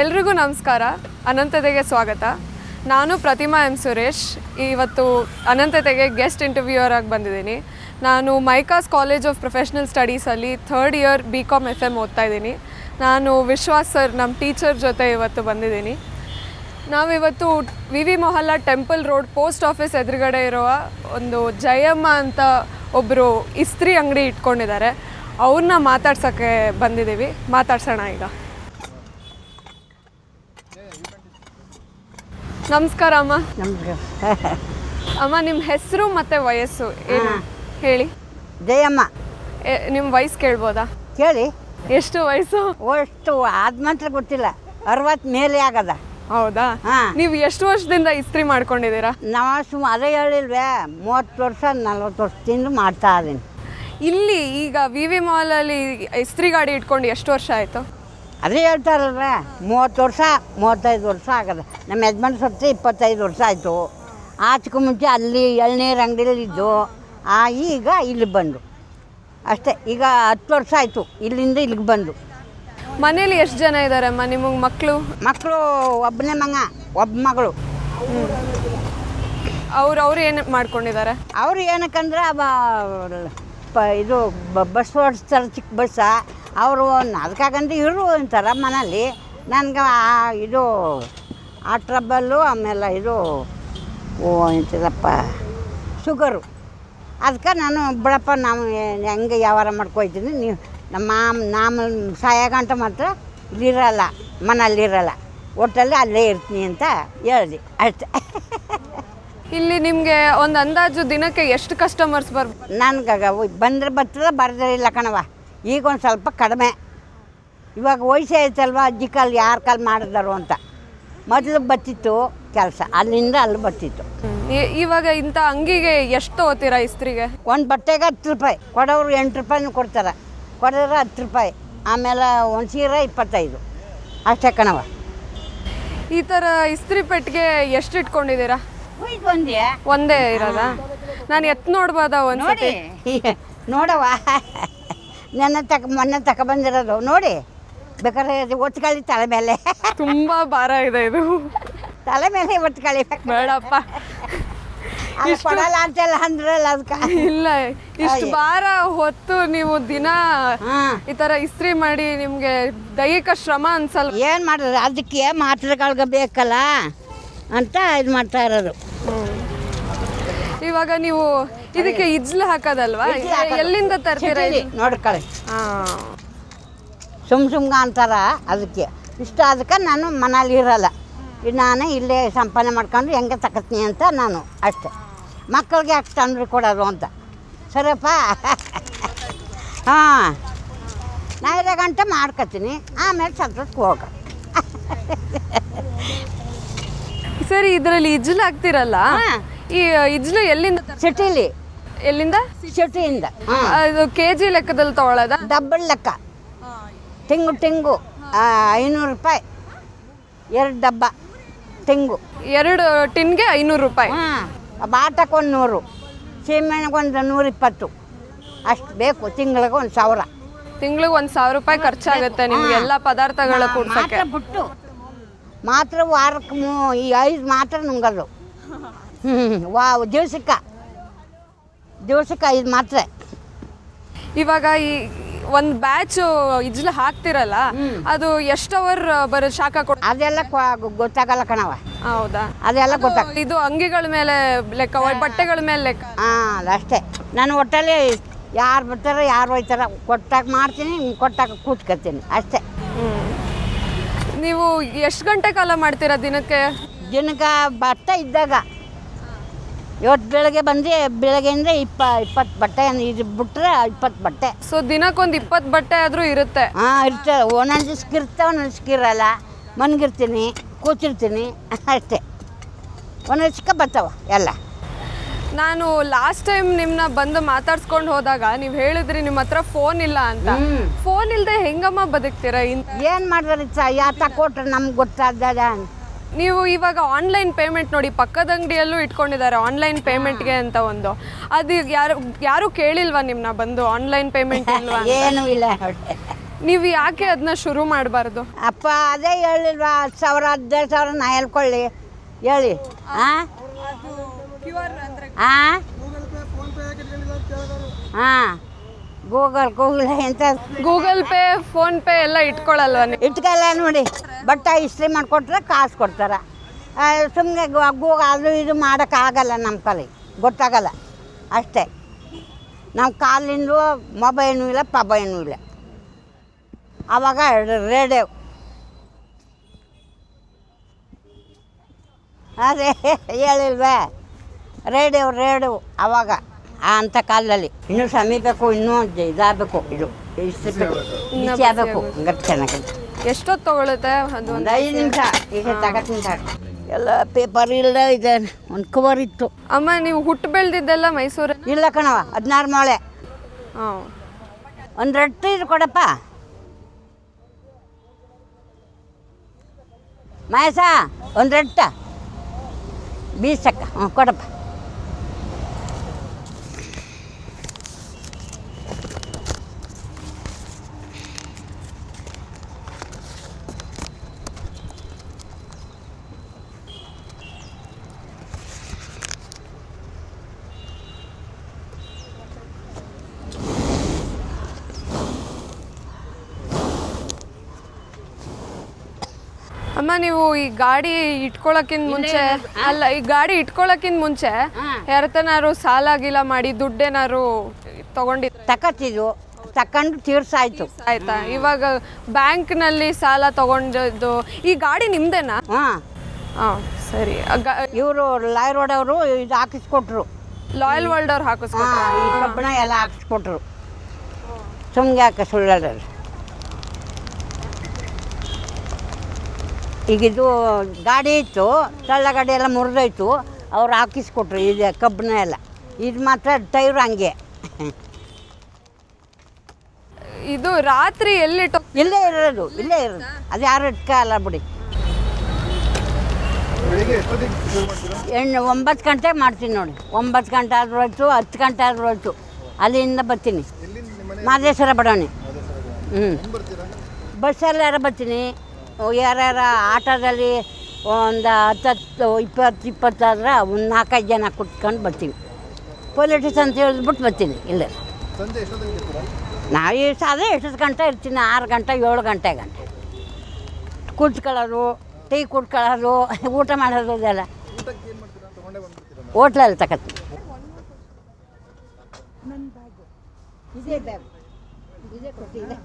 ಎಲ್ರಿಗೂ ನಮಸ್ಕಾರ. ಅನಂತತೆಗೆ ಸ್ವಾಗತ. ನಾನು ಪ್ರತಿಮಾ ಎಂ ಸುರೇಶ್. ಇವತ್ತು ಅನಂತತೆಗೆ ಗೆಸ್ಟ್ ಇಂಟರ್ವ್ಯೂಯರ್ ಆಗಿ ಬಂದಿದ್ದೀನಿ. ನಾನು ಮೈಕಾಸ್ college of professional ಸ್ಟಡೀಸಲ್ಲಿ third year B com F M ಓದ್ತಾ ಇದ್ದೀನಿ. ನಾನು ವಿಶ್ವಾಸ್ ಸರ್ ನಮ್ಮ ಟೀಚರ್ ಜೊತೆ ಇವತ್ತು ಬಂದಿದ್ದೀನಿ. ನಾವಿವತ್ತು V V Mohalla temple road post office ಎದುರುಗಡೆ ಇರುವ ಒಂದು ಜಯಮ್ಮ ಅಂತ ಒಬ್ಬರು ಇಸ್ತ್ರಿ ಅಂಗಡಿ ಇಟ್ಕೊಂಡಿದ್ದಾರೆ. ಅವ್ರನ್ನ ಮಾತಾಡ್ಸೋಕ್ಕೆ ಬಂದಿದ್ದೀವಿ. ಮಾತಾಡ್ಸೋಣ ಈಗ. ನಮಸ್ಕಾರ ಅಮ್ಮ. ನಮ್ಗೆ. ಅಮ್ಮ ನಿಮ್ಮ ಹೆಸರು ಮತ್ತೆ ವಯಸ್ಸು ಏನು? ಹೇಳಿ. ಜಯಮ್ಮ. ಎ- ನಿಮ್ಮ ವಯಸ್ಸು ಕೇಳ್ಬೋದಾ? ಕೇಳಿ. ಎಷ್ಟು ವಯಸ್ಸು? ಅಷ್ಟು ಆದ ಮಾತ್ರ ಗೊತ್ತಿಲ್ಲ. ಅರವತ್ತು ಮೇಲೆ ಆಗದ. ಹೌದಾ? ಹಾ. ನೀವು ಎಷ್ಟು ವರ್ಷದಿಂದ ಇಸ್ತ್ರಿ ಮಾಡ್ಕೊಂಡಿದ್ದೀರಾ? ನಾವು ಸುಮ್ಮ ಅದೇ ಹೇಳಿಲ್ವೇ ಮೂವತ್ತು ವರ್ಷ ನಲ್ವತ್ತು ವರ್ಷದಿಂದ ಮಾಡ್ತಾ ಇದ್ದೀನಿ ಇಲ್ಲಿ ಈಗ ವಿ ವಿ ಮಾಲಲ್ಲಿ ಇಸ್ತ್ರಿ ಗಾಡಿ ಇಟ್ಕೊಂಡು ಎಷ್ಟು ವರ್ಷ ಆಯಿತು? ಅದೇ ಹೇಳ್ತಾರಲ್ಲ ಮೂವತ್ತು ವರ್ಷ ಮೂವತ್ತೈದು ವರ್ಷ ಆಗದ. ನಮ್ಮ ಯಜಮಾನ್ ಸತ್ತು ಇಪ್ಪತ್ತೈದು ವರ್ಷ ಆಯಿತು. ಆಚೆಗೂ ಮುಂಚೆ ಅಲ್ಲಿ ಎಳ್ನೀರು ಅಂಗಡಿಯಲ್ಲಿ ಇದ್ದು ಆ ಈಗ ಇಲ್ಲಿ ಬಂದು. ಅಷ್ಟೇ ಈಗ ಹತ್ತು ವರ್ಷ ಆಯಿತು ಇಲ್ಲಿಂದ ಇಲ್ಲಿಗೆ ಬಂದು. ಮನೇಲಿ ಎಷ್ಟು ಜನ ಇದ್ದಾರೆ ಅಮ್ಮ? ನಿಮಗೆ ಮಕ್ಕಳು ಮಕ್ಕಳು ಒಬ್ಬನೇ ಮಗ ಒಬ್ಬ ಮಗಳು. ಅವ್ರು ಅವ್ರು ಏನು ಮಾಡ್ಕೊಂಡಿದ್ದಾರೆ ಅವ್ರು ಏನಕ್ಕಂದ್ರೆ ಇದು ಬ- ಬಸ್ ಓಡಿಸ್ತಾರೆ ಚಿಕ್ಕ ಬಸ್ಸ. ಅವರು ಅದಕ್ಕಾಗಂತ ಇರು ಅಂತಾರ ಮನೇಲಿ. ನನಗೆ ಇದು ಆ ಟ್ರಬಲ್ಲು ಆಮೇಲೆ ಇದು ಓ ಅಂತಿದಪ್ಪ ಶುಗರು. ಅದಕ್ಕೆ ನಾನು ಬಿಡಪ್ಪ ನಾವು ಹೆಂಗೆ ವ್ಯವಹಾರ ಮಾಡ್ಕೊಯ್ತೀನಿ ನೀವು ನಮ್ಮ ಮಾಮ್ ನಾಮ ಸಾಯಗಂಟ ಮಾತ್ರ ಇಲ್ಲಿರಲ್ಲ ಮನೇಲಿರಲ್ಲ ಒಟ್ಟಲ್ಲಿ ಅಲ್ಲೇ ಇರ್ತೀನಿ ಅಂತ ಹೇಳಿದೆ ಅಷ್ಟೆ. ಇಲ್ಲಿ ನಿಮಗೆ ಒಂದು ಅಂದಾಜು ದಿನಕ್ಕೆ ಎಷ್ಟು ಕಸ್ಟಮರ್ಸ್ ಬರ್ಬೋದು ನನಗಾಗ ಬಂದರೆ ಬರ್ತದೆ ಬರದೇ ಇಲ್ಲ ಕಣವ ಈಗ ಒಂದು ಸ್ವಲ್ಪ ಕಡಿಮೆ. ಇವಾಗ ವಯಸ್ಸು ಐತಲ್ವ ಅಜ್ಜಿ ಕಾಲು ಯಾರ ಕಾಲು ಮಾಡಿದಾರು ಅಂತ. ಮೊದಲು ಬತ್ತಿತ್ತು ಕೆಲಸ ಅಲ್ಲಿಂದ ಅಲ್ಲಿ ಬರ್ತಿತ್ತು. ಇವಾಗ ಇಂಥ ಅಂಗಿಗೆ ಎಷ್ಟು ತಗೋತೀರಾ ಇಸ್ತ್ರಿಗೆ ಒಂದು ಬಟ್ಟೆಗೆ ಹತ್ತು ರೂಪಾಯಿ ಕೊಡೋರು ಎಂಟು ರೂಪಾಯಿನೂ ಕೊಡ್ತಾರೆ. ಕೊಡೋರು ಹತ್ತು ರೂಪಾಯಿ ಆಮೇಲೆ ಒಂದು ಸೀರೆ ಇಪ್ಪತ್ತೈದು. ಅಷ್ಟೇ ಕಣವ ಈ ಥರ ಇಸ್ತ್ರಿ ಪೆಟ್ಟಿಗೆ ಎಷ್ಟು ಇಟ್ಕೊಂಡಿದ್ದೀರಾ? ಒಂದೇ. ಇರೋದಾ? ನಾನು ಎತ್ತು ನೋಡ್ಬೋದಾ ಒಂದು ನೋಡಿ ನೋಡವ ನನ್ನ ತಕ ಮೊನ್ನೆ ತಕ ಬಂದಿರೋದು. ನೋಡಿ ಬೇಕಾದ್ರೆ ಒತ್ಕೊಳ್ಳಿ ತಲೆ ಮೇಲೆ. ತುಂಬಾ ಭಾರ ಇದೆ ಇದು. ತಲೆ ಮೇಲೆ ಒತ್ಕೊಳ್ಳಿ ಬೇಡಪ್ಪ. ಕೊಡಲ್ಲ ಅಂತೆಲ್ಲ ಅಂದ್ರಲ್ಲ ಅದಕ್ಕೆ ಇಲ್ಲ ಇಷ್ಟು ಭಾರ ಹೊತ್ತು ನೀವು ದಿನ ಈ ತರ ಇಸ್ತ್ರಿ ಮಾಡಿ ನಿಮ್ಗೆ ದೈಹಿಕ ಶ್ರಮ ಅನ್ಸಲ್ಲ. ಏನು ಮಾಡಿದ್ರೆ ಅದಕ್ಕೆ ಮಾತ್ರೆಗಳ್ಗೆ ಬೇಕಲ್ಲ ಅಂತ ಇದು ಮಾಡ್ತಾ ಇರೋದು. ಇವಾಗ ನೀವು ಇದಕ್ಕೆ ಇಜ್ಲು ಹಾಕೋದಲ್ವಾ? ಎಲ್ಲಿಂದ ತರ್ತೀರಾ ನೋಡ್ಕೊಳ್ಳಿ ಹಾ. ಸುಮ್ ಸುಮ್ಗ ಅಂತಾರ ಅದಕ್ಕೆ. ಇಷ್ಟ ಅದಕ್ಕೆ ನಾನು ಮನೇಲಿ ಇರಲ್ಲ. ನಾನು ನಾನೇ ಇಲ್ಲೇ ಸಂಪಾದನೆ ಮಾಡ್ಕೊಂಡು ಹೆಂಗೆ ತಕತ್ನಿ ಅಂತ ನಾನು ಅಷ್ಟೆ. ಮಕ್ಕಳಿಗೆ ಅಷ್ಟು ತಂದ್ರೆ ಕೊಡೋದು ಅಂತ. ಸರಿಯಪ್ಪ? ಹಾಂ. ನಾ ಗಂಟೆ ಮಾಡ್ಕೊತೀನಿ. ಆಮೇಲೆ ಸಂತೋಷಕ್ಕೆ ಹೋಗ. ಸರಿ ಇದರಲ್ಲಿ ಇಜ್ಲು ಹಾಕ್ತಿರಲ್ಲ? ಹಾ. ಈ ಇಜ್ಲು ಎಲ್ಲಿಂದ ತರ್- ಸಿಟಿಲಿ. ಎಲ್ಲಿಂದ? ಸಿಟಿಯಿಂದ. ಹಾಂ. ಅದು ಕೆ ಜಿ ಲೆಕ್ಕದಲ್ಲಿ ತಗೊಳ್ಳೋದ? ಡಬ್ಬಲ್ ಲೆಕ್ಕ. ತೆಂಗು ತೆಂಗು. ಆ, ಐನೂರು ರೂಪಾಯಿ. ಎರಡು ಡಬ್ಬ ತೆಂಗು. ಎರಡು ಟಿನ್ಗೆ ಐನೂರು ರೂಪಾಯಿ. ಹಾಂ. ಬಾಟಕ್ಕೆ ಒಂದು ನೂರು. ಸೀಮೆಣ್ಣೆಗೆ ಒಂದು ನೂರಿಪ್ಪತ್ತು ಅಷ್ಟು ಬೇಕು ತಿಂಗಳಿಗೆ ಒಂದು ಸಾವಿರ. ತಿಂಗ್ಳಿಗೆ ಒಂದು ಸಾವಿರ ರೂಪಾಯಿ ಖರ್ಚಾಗುತ್ತೆ ನಿಮ್ಗೆ ಎಲ್ಲಾ ಪದಾರ್ಥಗಳ ಕೂಡ್ಸಕ್ಕೆ. ಮಾತ್ರ ಬಿಟ್ಟು. ಮಾತ್ರ ವಾರಕ್ಕೆ ಮೂ ಈ ಐದು ಮಾತ್ರ ನುಂಗದು ಹ್ಞೂ ವಾ ದಿವ್ಸಕ್ಕೆ ದಿವ್ಸಕ್ಕೆ ಐದು ಮಾತ್ರ. ಇವಾಗ ಈ ಒಂದ್ ಬ್ಯಾಚ್ ಇಜ್ಲ ಹಾಕ್ತಿರಲ್ಲ ಅದು ಎಷ್ಟು ಅವರ್ ಬರ ಶಾಖ ಕೊಡ ಅದೆಲ್ಲ ಗೊತ್ತಾಗಲ್ಲ ಕಣವ ಹೌದಾ? ಅದೆಲ್ಲ ಗೊತ್ತಾಗ ಇದು ಅಂಗಿಗಳ ಮೇಲೆ ಲೆಕ್ಕ ಬಟ್ಟೆಗಳ ಮೇಲೆ ಲೆಕ್ಕ? ಹಾಂ ಅಷ್ಟೇ. ನಾನು ಒಟ್ಟಲ್ಲಿ ಯಾರು ಬರ್ತಾರೋ ಯಾರು ಹೋಯ್ತಾರ ಕೊಟ್ಟಾಗ ಮಾಡ್ತೀನಿ ಕೊಟ್ಟಾಗ ಕೂತ್ಕೊತೀನಿ. ಅಷ್ಟೇ. ನೀವು ಎಷ್ಟು ಗಂಟೆ ಕಾಲ ಮಾಡ್ತೀರಾ ದಿನಕ್ಕೆ? ದಿನಕ್ಕೆ ಬರ್ತಾ ಇದ್ದಾಗ ಇವತ್ತು ಬೆಳಗ್ಗೆ ಬಂದರೆ ಬೆಳಗ್ಗೆ ಅಂದರೆ ಇಪ್ಪ ಇಪ್ಪತ್ತು ಬಟ್ಟೆ ಇದು ಬಿಟ್ರೆ ಇಪ್ಪತ್ತು ಬಟ್ಟೆ. ಸೊ ದಿನಕ್ಕೊಂದು ಇಪ್ಪತ್ತು ಬಟ್ಟೆ ಆದರೂ ಇರುತ್ತೆ. ಹಾಂ ಇರ್ತವೆ ಒಂದೊಂದು ದಿವ್ಸಕ್ಕೆ ಇರ್ತಾವೆ ಒಂದೊಂದು ಇರಲ್ಲ ಮನ್ಗಿರ್ತೀನಿ ಕೂತಿರ್ತೀನಿ ಅಷ್ಟೇ. ಒಂದೊಂದು ಚಿಕ್ಕ ಬರ್ತಾವ ಎಲ್ಲ. ನಾನು ಲಾಸ್ಟ್ ಟೈಮ್ ನಿಮ್ಮನ್ನ ಬಂದು ಮಾತಾಡ್ಸ್ಕೊಂಡು ಹೋದಾಗ ನೀವು ಹೇಳಿದ್ರಿ ನಿಮ್ಮ ಹತ್ರ ಫೋನ್ ಇಲ್ಲ ಅಂತ. ಫೋನ್ ಇಲ್ಲದೆ ಹೆಂಗಮ್ಮ ಬದುಕ್ತೀರಾ? ಏನು ಏನು ಮಾಡಿದ್ರೆ ಯಾತ ಕೊಟ್ರೆ ನಮ್ಗೆ ಗೊತ್ತಾದ ನೀವು ಇವಾಗ ಆನ್ಲೈನ್ ಪೇಮೆಂಟ್ ನೋಡಿ ಪಕ್ಕದ ಅಂಗಡಿಯಲ್ಲೂ ಇಟ್ಕೊಂಡಿದ್ದಾರೆ ಆನ್ಲೈನ್ ಪೇಮೆಂಟ್ಗೆ ಅಂತ ಒಂದು. ಅದು ಯಾರು ಯಾರು ಕೇಳಿಲ್ವಾ ನಿಮ್ನ ಬಂದು ಆನ್ಲೈನ್ ಪೇಮೆಂಟ್ ಇಲ್ವಾ ಅಂತ? ಏನೂ ಇಲ್ಲ ನೀವು ಯಾಕೆ ಅದನ್ನ ಶುರು ಮಾಡಬಾರ್ದು? ಅಪ್ಪ ಅದೇ ಹೇಳಿಲ್ವಾ ಹತ್ತು ಸಾವಿರ ಹದಿನೈದು ಸಾವಿರ ನಾ ಹೇಳ್ಕೊಳ್ಳಿ. ಹೇಳಿ. ಹಾಂ ಹಾಂ ಹಾಂ ಗೂಗಲ್ ಗೂಗಲ್ ಎಂತ? ಗೂಗಲ್ ಪೇ ಫೋನ್ ಪೇ ಎಲ್ಲ ಇಟ್ಕೊಳಲ್ವಾ ನೀವು? ಇಟ್ಕಲ್ಲ ನೋಡಿ ಬಟ್ಟ ಇಸ್ತ್ರಿ ಮಾಡಿಕೊಟ್ರೆ ಕಾಸು ಕೊಡ್ತಾರೆ. ಸುಮ್ಮನೆ ಗೂಗಲ್ ಅದು ಇದು ಮಾಡೋಕ್ಕಾಗಲ್ಲ ನಮ್ಮ ಕಲಿ ಗೊತ್ತಾಗಲ್ಲ ಅಷ್ಟೇ. ನಾವು ಕಾಲಿಂದ ಮೊಬೈಲೂ ಇಲ್ಲ ಪಬೈನು ಇಲ್ಲ. ಆವಾಗ ರೇಡಿಯೋ ಅದೇ ಹೇಳಿಲ್ವೇ? ರೇಡಿಯೋ ರೇಡಿಯೋ ಆವಾಗ ಅಂಥ ಕಾಲದಲ್ಲಿ. ಇನ್ನೂ ಸಮೀಪಕ್ಕೂ ಇನ್ನೂ ಇದಾಗಬೇಕು. ಇದು ಬಿಸಿ ಆಗಬೇಕು. ಗಟ್ಟಿ ಚೆನ್ನಾಗಿ ಎಷ್ಟೊತ್ತು ತಗೊಳುತ್ತೆ? ಅದು ಒಂದು ಐದು ನಿಮಿಷ. ಈಗ ತಗತ್ತೀನಿ ಸಾಕು. ಎಲ್ಲ ಪೇಪರ್ ಇಲ್ಲ ಇದೆ. ಒಂದು ಕವರ್ ಇತ್ತು. ಅಮ್ಮ ನೀವು ಹುಟ್ಟು ಬೆಳೆದಿದ್ದೆಲ್ಲ ಮೈಸೂರು ಇಲ್ಲ ಕಣವ ಹದಿನಾರು ಮಾಳೆ. ಹಾಂ. ಒಂದು ರೊಟ್ಟಿ ಇದು ಕೊಡಪ್ಪ. ಮಹೇಶ ಒಂದು ರೊಟ್ಟ. ಬೀಸಕ್ಕ. ಹ್ಞೂ ಕೊಡಪ್ಪ. ಅಮ್ಮ ನೀವು ಈ ಗಾಡಿ ಇಟ್ಕೊಳಕ್ಕಿಂತ ಮುಂಚೆ ಅಲ್ಲ ಈ ಗಾಡಿ ಇಟ್ಕೊಳಕ್ಕಿಂತ ಮುಂಚೆ ಯಾರತನಾರು ಸಾಲ ಗೀಲ ಮಾಡಿ ದುಡ್ಡೇನಾರು ತಗೊಂಡಿ ತಕತ್ತಿದ್ವು ತಕೊಂಡು ತೀರ್ಸಾಯ್ತು. ಆಯ್ತಾ ಇವಾಗ ಬ್ಯಾಂಕ್ನಲ್ಲಿ ಸಾಲ ತಗೊಂಡದ್ದು ಈ ಗಾಡಿ ನಿಮ್ದೇನಾ? ಹಾಂ. ಹಾಂ ಸರಿ. ಇವರು ಲಾಯ್ ರೋಡ್ ಅವರು ಇದು ಹಾಕಿಸ್ಕೊಟ್ರು. ಲಾಯಲ್ ವರ್ಲ್ಡ್ ಅವ್ರು ಹಾಕಿಸ್ಕೊಟ್ರು? ಕಬ್ಬಣ ಎಲ್ಲ ಹಾಕಿಸ್ಕೊಟ್ರು. ಸುಮ್ಗೆ ಯಾಕೆ ಸುಳ್ಳು ಈಗ ಇದು ಗಾಡಿ ಇತ್ತು ತಳ್ಳ ಗಾಡಿ ಎಲ್ಲ ಮುರಿದೋಯ್ತು. ಅವ್ರು ಹಾಕಿಸ್ಕೊಟ್ರು ಇದು ಕಬ್ಬನ ಎಲ್ಲ. ಇದು ಮಾತ್ರ ಟೈರ್ ಹಂಗೆ. ಇದು ರಾತ್ರಿ ಎಲ್ಲಿ ಇಲ್ಲೇ ಇರೋದು ಇಲ್ಲೇ ಇರೋದು. ಅದು ಯಾರು ಇಟ್ಕಲ್ಲ ಬಿಡಿ. ಎಣ್ಣೆ ಒಂಬತ್ತು ಗಂಟೆಗೆ ಮಾಡ್ತೀನಿ ನೋಡಿ. ಒಂಬತ್ತು ಗಂಟೆ ಆದ್ರೂ ಹೋಯ್ತು ಹತ್ತು ಗಂಟೆ ಆದ್ರೂ ಹೋಯ್ತು. ಅಲ್ಲಿಂದ ಬರ್ತೀನಿ. ಮಾದೇಶ್ವರ ಬಡಾವಣೆ. ಹ್ಞೂ ಬಸ್ಸಲ್ಲಿ ಯಾರು ಬರ್ತೀನಿ. ಯಾರ್ಯಾರ ಆಟೋದಲ್ಲಿ ಒಂದು ಹತ್ತತ್ತು ಇಪ್ಪತ್ತು ಇಪ್ಪತ್ತಾದ್ರೆ ಒಂದು ನಾಲ್ಕೈದು ಜನ ಕುತ್ಕೊಂಡು ಬರ್ತೀವಿ. ಪೊಲಿಟಿಕ್ಸ್ ಅಂತ ಹೇಳಿದ್ಬಿಟ್ಟು ಬರ್ತೀನಿ ಇಲ್ಲೇ. ನಾವು ಎಷ್ಟು ಅದೇ ಎಷ್ಟು ಗಂಟೆ ಇರ್ತೀನಿ ಆರು ಗಂಟೆ ಏಳು ಗಂಟೆ ಗಂಟೆ. ಕುತ್ಕೊಳ್ಳೋದು ಟೀ ಕುಡ್ಕೊಳ್ಳೋದು ಊಟ ಮಾಡೋದು ಇದೆಲ್ಲ. ಹೋಟ್ಲಲ್ಲಿ ತಗತ್ತೆ ಇದೇ ಬ್ಯಾಗ್ ಇದೇ ಕೊಟ್ಟಿದ್ದೆ.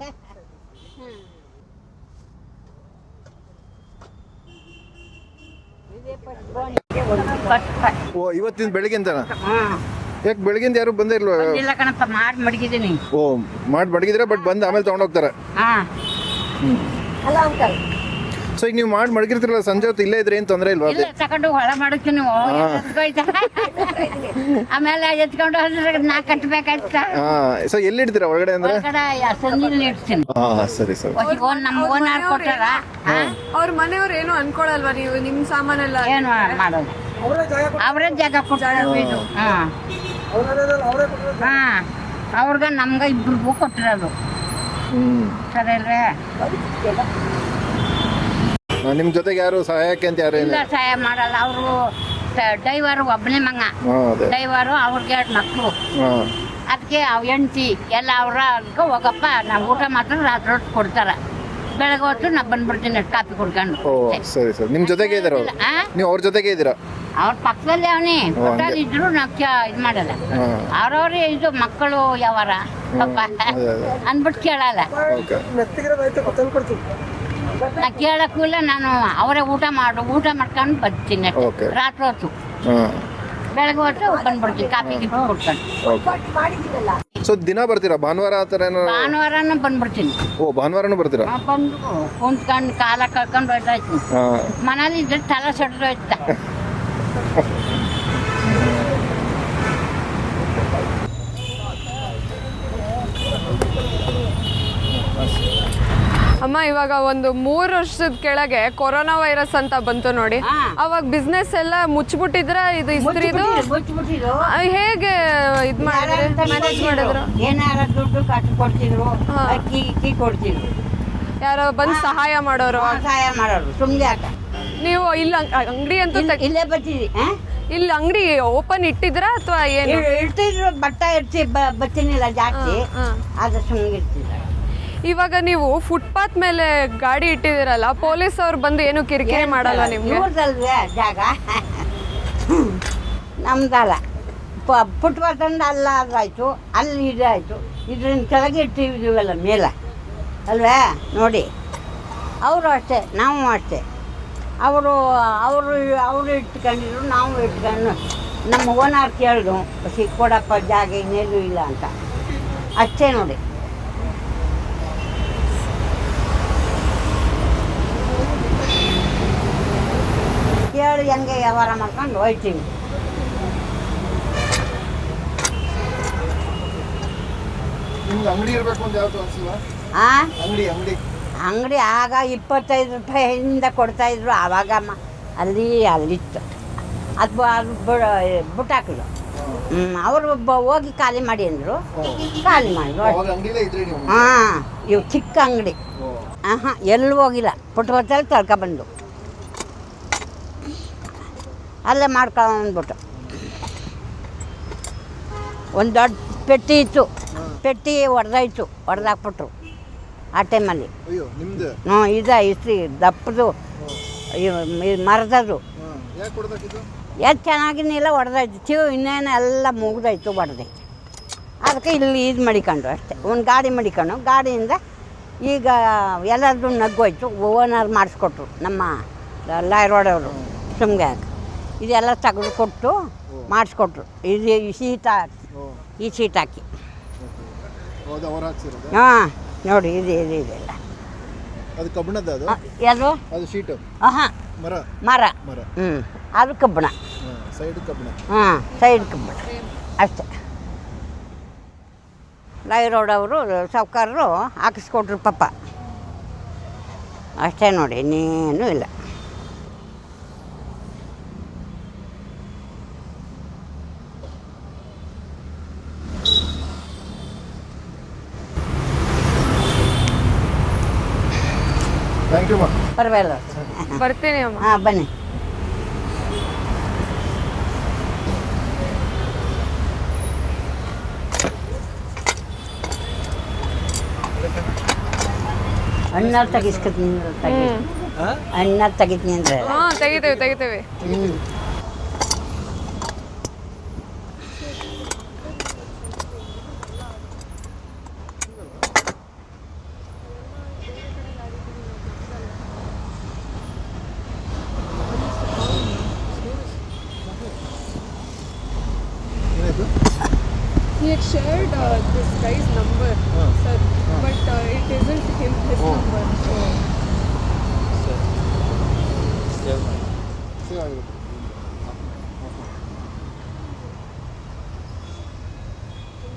ಓ ಇವತ್ತಿನ ಬೆಳಗ್ಗೆಂತನ ಹಾಂ. ಯಾಕೆ ಬೆಳಗಿಂದ ಯಾರು ಬಂದೇ ಇಲ್ವಾ? ಇಲ್ಲ ಕಣಪ್ಪ ಮಾಡಿ ಮಡಗಿದ್ದೀನಿ. ಓ ಮಾಡಿ ಮಡಗಿದ್ರೆ ಬಟ್ ಬಂದು ಆಮೇಲೆ ತಗೊಂಡೋಗ್ತಾರೆ ಹಾಂ. ಅಲ್ಲ ಅಂಕಲ್ ಸೊ ಈಗ ನೀವು ಮಾಡಿ ಮಡಗಿರ್ತಿರಲ್ಲ ಸಂಜೆ ಹೊತ್ತು ಇಲ್ಲೇ ಇದ್ರೆ ಏನು ತೊಂದರೆ ಇಲ್ವಾ ಇಲ್ಲ ತಗೊಂಡು ಹೊಳ ಮಾಡಕ್ಕೆ ಆಮೇಲೆ ಎತ್ಕೊಂಡು ಹೋದ್ರೆ ನಾ ಕಟ್ಟಬೇಕಾಯ್ತ ಹಾಂ. ಸೊ ಎಲ್ಲಿ ಇಡ್ತೀರಾ ಒಳಗಡೆ ಅಂದ್ರೆ? ಹೊರಗಡೆ ಸಂದಿಲ್ ಇಡ್ತೀನಿ. ಹಾಂ ಸರಿ ಸರಿ. ಓನ್ ನಮ್ಮ ಓನರ್ ಕೊಟ್ಟಾರ ಅವ್ರ ಮನೆಯವ್ರು ಏನು ಅನ್ಕೊಳಲ್ವಾ ನೀವು? ನಿಮ್ ಸಾಮಾನೆಲ್ಲ ಏನು ಮಾಡೋದು? ಅವರೇ ಜಾಗ ಕೊಟ್ಟಾರ ಇದು. ಹಾಂ. ಹಾಂ. ಅವ್ರಿಗೆ ನಮ್ಗೆ ಇಬ್ರಿಗೂ ಕೊಟ್ಟಿರೋದು. ಹ್ಞೂ ಸರಿ ಅಲ್ವೇ? ನಿಮ್ಮ ಜೊತೆಗೆ ಯಾರು ಸಹಾಯಕ್ಕೆ ಅಂತ ಯಾರು ಇಲ್ಲ ಇಲ್ಲ? ಸಹಾಯ ಮಾಡಲ್ಲ. ಅವರು ಡೈವರ್ ಒಬ್ಬನೇ ಮಂಗ. ಡೈವರು ಅದೇ. ಅವ್ರಿಗೆ ಎರಡು ಮಕ್ಕಳು ಹಾಂ. ಅದಕ್ಕೆ ಅವ್ ಹೆಂಡತಿ ಎಲ್ಲ ಅವ್ರ ಅದಕ್ಕೆ ಹೋಗಪ್ಪ ನಾವು ಊಟ ಮಾತ್ರ ರಾತ್ರಿ ಹೊತ್ತು ಕೊಡ್ತಾರೆ. ಬೆಳಗ್ಗೆ ಹೊತ್ತು ನಾ ಬಂದ್ಬಿಡ್ತೀನಿ ಕಾಪಿ ಕುಡ್ಕೊಂಡು. ಓ ಸರಿ ಸರಿ. ನಿಮ್ಮ ಜೊತೆಗೆ ಇದ್ದಾರೆ ಅವರು? ಆ? ನೀವು ಅವ್ರ ಜೊತೆಗೆ ಇದ್ದೀರಾ? ಅವ್ರ ಪಕ್ಕದಲ್ಲಿ ಅವನೇ. ಹೋಟೆಲ್. ಇದ್ರು ನಾವು ಇದು ಮಾಡಲ್ಲ. ಹಾಂ. ಅವ್ರವ್ರೆ ಇದು ಮಕ್ಕಳು ಯಾವಾರ? ಪಾಪ ಅದೇ ಅದೇ. ಅಂದ್ಬಿಟ್ಟು ಕೇಳಲ್ಲ. ಓಕೆ. ನಾ ಕೇಳಕ್ಕೂ ಇಲ್ಲ ನಾನು ಅವರೇ ಊಟ ಮಾಡು ಊಟ ಮಾಡ್ಕೊಂಡು ಬರ್ತೀನಿ. Okay. ರಾತ್ರಿ ಹೊತ್ತು. ಹಾಂ. ಬೆಳಗ್ಗೆ ಹೊತ್ತು ಬಂದ್ಬಿಡ್ತೀನಿ ಕಾಫಿ ಗಿಫ್ಟ್ ಕುಡ್ಕೊಂಡು. ಓಕೆ ಸೊ ದಿನ ಬರ್ತೀರಾ? ಭಾನುವಾರ ಆ ಥರ ಏನೋ ಭಾನುವಾರನೂ ಬಂದ್ಬಿಡ್ತೀನಿ. ಓ ಭಾನುವಾರನೂ ಬರ್ತೀರಾ? ಆ, ಬಂದು ಕುಂತ್ಕೊಂಡು ಕಾಲ ಕಳ್ಕೊಂಡು ಹೋಯ್ತಾಯ್ತೀನಿ ಹಾಂ. ಮನೇಲಿ ಇದ್ರೆ ತಲೆ ಸೆಡ್ದು ಹೋಯ್ತ. ಅಮ್ಮ ಇವಾಗ ಒಂದು ಮೂರು ವರ್ಷದ ಕೆಳಗೆ ಕೊರೋನಾ ವೈರಸ್ ಅಂತ ಬಂತು ನೋಡಿ. ಹಾ. ಅವಾಗ ಬಿಸ್ನೆಸ್ ಎಲ್ಲ ಮುಚ್ಚಿಬಿಟ್ಟಿದ್ರ ಇದು ಇಸ್ತ್ರಿದು? ಮುಚ್ಚಿಬಿಟ್ಟಿದ್ರು ಆ, ಹೇಗೆ ಇದ್ ಮಾಡಿದ್ರಿ? ಮ್ಯಾನೇಜ್ ಮಾಡಿದ್ರು? ಏನಾರ ದುಡ್ಡು ಕಟ್ಟು ಕೊಡ್ತಿದ್ರು ಹಾ. ಅಕ್ಕಿ ಇಕ್ಕಿ ಕೊಡ್ತಿದ್ರು. ಯಾರೋ ಬಂದು ಸಹಾಯ ಮಾಡೋರು? ಸಹಾಯ ಮಾಡೋರು. ಸುಮ್ಮನೆ ಆಟ ನೀವು ಇಲ್ಲ ಅಂಗಡಿ ಅಂತೂ ತೆಗ್- ಇಲ್ಲೇ ಬರ್ತಿದ್ವಿ ಆ? ಇಲ್ಲಿ ಅಂಗಡಿ ಓಪನ್ ಇಟ್ಟಿದ್ರ ಅಥವಾ ಏನು? ಇಳ್- ಇಳ್ತಿದ್ರು ಬಟ್ಟ ಇಡ್ತಿ ಬ- ಜಾಸ್ತಿ. ಹಾ, ಆದ್ರೆ ಸುಮ್ಮನೆ ಇರ್ತಿದ್ರು ಇವಾಗ ನೀವು ಫುಟ್ಪಾತ್ ಮೇಲೆ ಗಾಡಿ ಇಟ್ಟಿದಿರಲ್ಲ ಪೊಲೀಸ್ ಅವ್ರು ಬಂದು ಏನು ಕಿರಿಕಿರಿ ಮಾಡಲ್ಲ ನಿಮ್ಗೆ? ಇವ್ರದಲ್ವೇ ಜಾಗ? ನಮ್ದಲ್ಲ. ಪ ಪುಟ್ಬಾತ್ ಅಂದ್ರೆ ಅಲ್ಲ ಅದಾಯ್ತು ಅಲ್ಲಿ ಇದಾಯ್ತು. ಇದ್ರಿಂದ ಕೆಳಗೆ ಇಟ್ಟಿದ್ದೀವಲ್ಲ ಮೇಲೆ. ಅಲ್ವೇ? ನೋಡಿ. ಅವರು ಅಷ್ಟೇ ನಾವು ಅಷ್ಟೇ. ಅವರು ಅವರು ಅವರು ಇಟ್ಕೊಂಡಿದ್ರು ನಾವು ಇಟ್ಕೊಂಡು. ನಮ್ಮ ಓನರ್ ಕೇಳಿದ್ರು ಸಿಕ್ಕೊಡಪ್ಪ ಕೊಡಪ್ಪ ಜಾಗ ಇನ್ನೇನು ಇಲ್ಲ ಅಂತ. ಅಷ್ಟೇ ನೋಡಿ. ಕೇಳಿ ಹೆಂಗೆ ವ್ಯವಹಾರ ಮಾಡ್ಕೊಂಡು ಹೋಯ್ತೀವಿ ಅಂಗಡಿ ಆಗ ಇಪ್ಪತ್ತೈದು ರೂಪಾಯಿಯಿಂದ ಕೊಡ್ತಾಯಿದ್ರು ಆವಾಗ ಅಲ್ಲಿ ಅಲ್ಲಿತ್ತು. ಅದು ಅದು ಬಿಟ್ಟಾಕಿದ್ರು ಅವರು ಅವರು ಹೋಗಿ ಖಾಲಿ ಮಾಡಿ ಅಂದರು. ಖಾಲಿ ಮಾಡಿದ್ರು ಹಾಂ ಇವು ಚಿಕ್ಕ ಅಂಗಡಿ. ಹಾಂ ಎಲ್ಲೂ ಹೋಗಿಲ್ಲ. ಪುಟ್ಟ ಹೊತ್ತಲ್ಲಿ ತಳ್ಕೊಬಂದು ಅಲ್ಲೇ ಮಾಡ್ಕೊಂಡ್ಬಿಟ್ಟು ಒಂದು ದೊಡ್ಡ ಪೆಟ್ಟಿ ಇತ್ತು. ಪೆಟ್ಟಿ ಒಡೆದಾಯ್ತು ಹೊಡೆದಾಕ್ಬಿಟ್ರು ಆ ಟೈಮಲ್ಲಿ. ಹ್ಞೂ ಇದೆ ಇಸ್ತಿ ದಪ್ಪದು ಮರದದು. ಎಷ್ಟು ಚೆನ್ನಾಗಿನಿಲ್ಲ ಹೊಡೆದಾಯ್ತು ತೀವ್ ಇನ್ನೇನು ಎಲ್ಲ ಮುಗ್ದಾಯ್ತು ಹೊಡೆದೈತೆ ಅದಕ್ಕೆ ಇಲ್ಲಿ ಇದು ಮಡಿಕೊಂಡು ಅಷ್ಟೇ. ಒಂದು ಗಾಡಿ ಮಡಿಕೊಂಡು ಗಾಡಿಯಿಂದ ಈಗ ಎಲ್ಲರದ್ದು ನಗ್ಗೋಯ್ತು. ಓನರ್ ಮಾಡಿಸ್ಕೊಟ್ರು ನಮ್ಮ ಲಾಯ್ರೋಡವರು ಸುಮ್ಗೆ ಇದೆಲ್ಲ ತೆಗೆದು ಕೊಟ್ಟು ಮಾಡಿಸ್ಕೊಟ್ರು. ಇದು ಈ ಸೀಟ್ ಹಾಕಿ ಈ ಸೀಟ್ ಹಾಕಿ. ಹಾಂ ನೋಡಿ ಇದು ಇದು ಇದೆಲ್ಲ ಅದು ಕಬ್ಬಿಣದ ಅದು? ಯಾರು ಅದು ಶೀಟು? ಹಾಂ. ಮರ? ಮರ. ಮರ. ಹ್ಞೂ ಅದು ಕಬ್ಬಿಣ. ಸೈಡ್ ಕಬ್ಬಿಣ. ಹಾಂ ಸೈಡ್ ಕಬ್ಬಿಣ. ಅಷ್ಟೇ. ಲೈ ರೋಡ್ ಅವರು ಸಾವುಕಾರರು ಹಾಕಿಸ್ಕೊಟ್ರು ಪಾಪ. ಅಷ್ಟೇ ನೋಡಿ ಇನ್ನೇನು ಇಲ್ಲ. ಪರವಾಗಿಲ್ಲ. ಬರ್ತೀನಿ ಅಮ್ಮ. ಹಾಂ ಬನ್ನಿ. ಅಣ್ಣ ತೆಗಿಸ್ಕೊತೀನಿ ತೆಗಿ. ಅಣ್ಣ ತೆಗಿತೀನಿ ಅಂದ್ರೆ. ಹಾಂ ತೆಗಿತೇವೆ ತೆಗಿತೇವೆ. ಏನಾಯ್ತು He had shared uh, this guy's number, uh, sir, uh, but uh, it isn't him, his Oh. number. So. Save ಆಗಿರುತ್ತೆ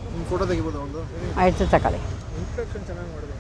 ನಿಮ್ಮ ಫೋಟೋ ತೆಗಿಬೋದು ಒಂದು ಆಯಿತು ತಗೊಳ್ಳಿ ಚೆನ್ನಾಗಿ ಮಾಡಿದೆ